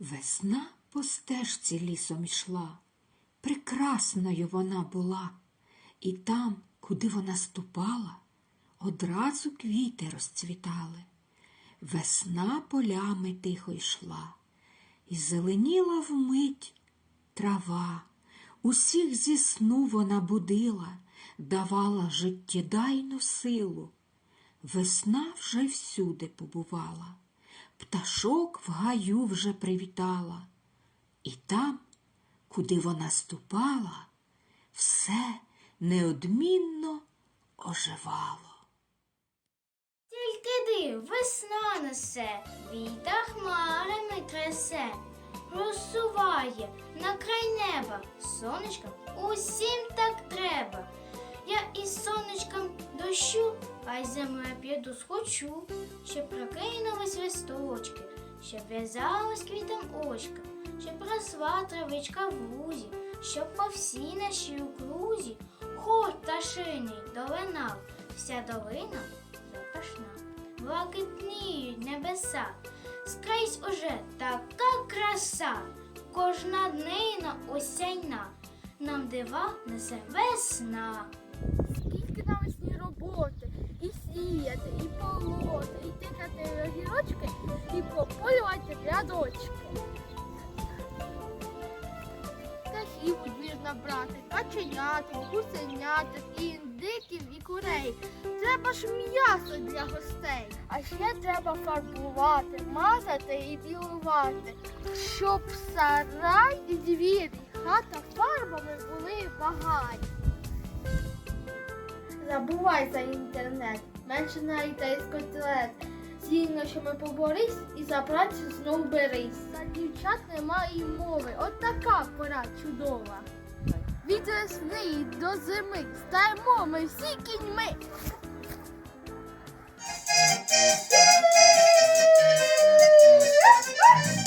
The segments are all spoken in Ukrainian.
Весна по стежці лісом йшла, прекрасною вона була, і там, куди вона ступала, одразу квіти розцвітали. Весна полями тихо йшла, і зеленіла вмить трава. Усіх зі сну вона будила, давала життєдайну силу. Весна вже всюди побувала, пташок в гаю вже привітала, і там, куди вона ступала, все неодмінно оживало. Тільки див, весна несе, віта хмарами трясе, розсуває на край неба, сонечка усім так треба. Я із сонечком дощу, а й землею піду схочу, щоб прокинулись листочки, щоб в'язалась квітом очка, щоб росла травичка в лузі, щоб по всій нашій окрузі хор пташиний долинав, вся долина запашна. Блакитніють небеса, скрізь уже така краса, кожна днина осяйна, нам дива несе весна. Сіяти, і полоти, і тикати огірочки, і пополювати рядочки. Птахів можна брати, каченяток, гусеняток, і індиків, і курей. Треба ж м'ясо для гостей. А ще треба фарбувати, мазати і білувати, щоб сарай і двір, і хата фарбами були багаті. Забувай за інтернет, менше наїтай з котлет. З що поборись і за працю знов берись. За дівчат немає мови, от така пора чудова. Від весни до зими стаємо ми всі кіньми. Научала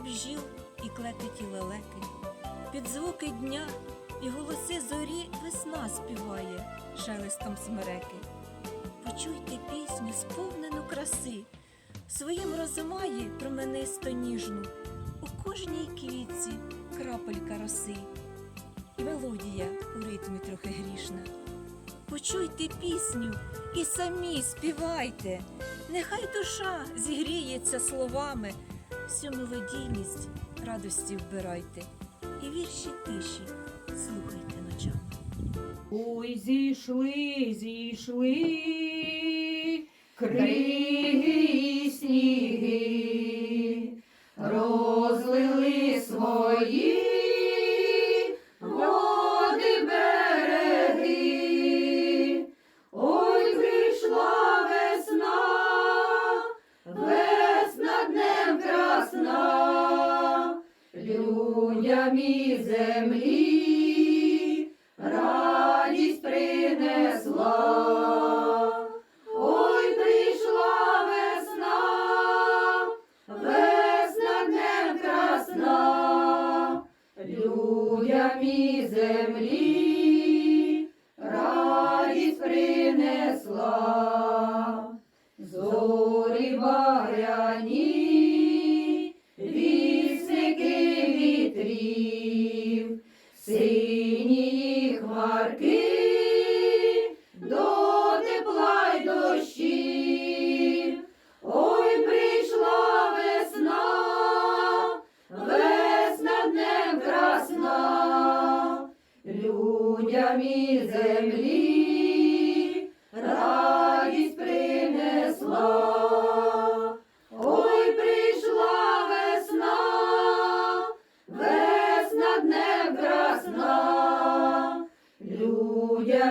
бджіл і клекеті лелеки. Під звуки дня і голоси зорі весна співає шелестом смереки. Почуйте пісню, сповнену краси, своїм розумаї променисто ніжну, у кожній квітці крапелька роси, і мелодія у ритмі трохи грішна. Почуйте пісню і самі співайте, нехай душа зігріється словами, всю мелодійність радості вбирайте, і вірші тиші слухайте ночами. Ой, зійшли, зійшли, криги сніги, розлили свої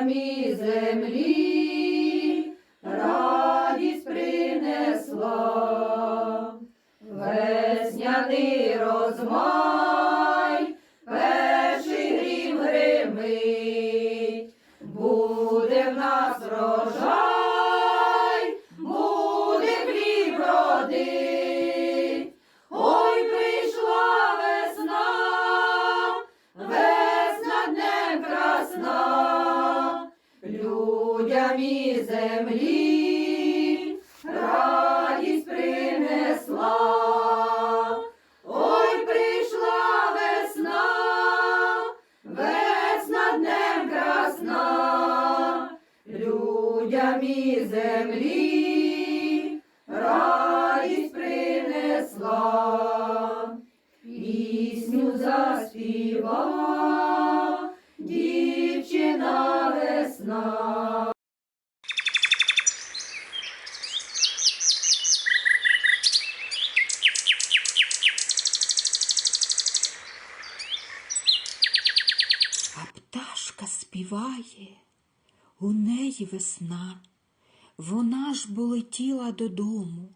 людям землі. Радість принесла. Весняний розмай, перший грім гримить, буде в нас врожай, і землі радість принесла. Пісню заспіва дівчина весна. А співає, у неї весна, вона ж бо летіла додому,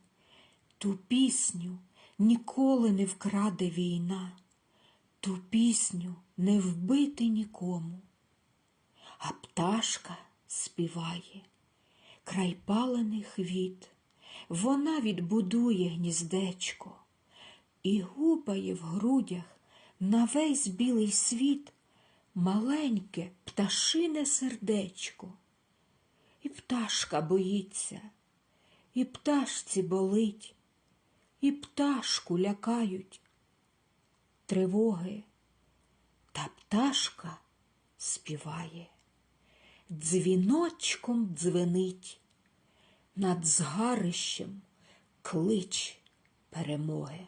ту пісню ніколи не вкраде війна, ту пісню не вбити нікому. А пташка співає, край палених віт, вона відбудує гніздечко і гупає в грудях на весь білий світ маленьке пташине сердечко. І пташка боїться, і пташці болить, і пташку лякають тривоги, та пташка співає, дзвіночком дзвенить, над згарищем клич перемоги.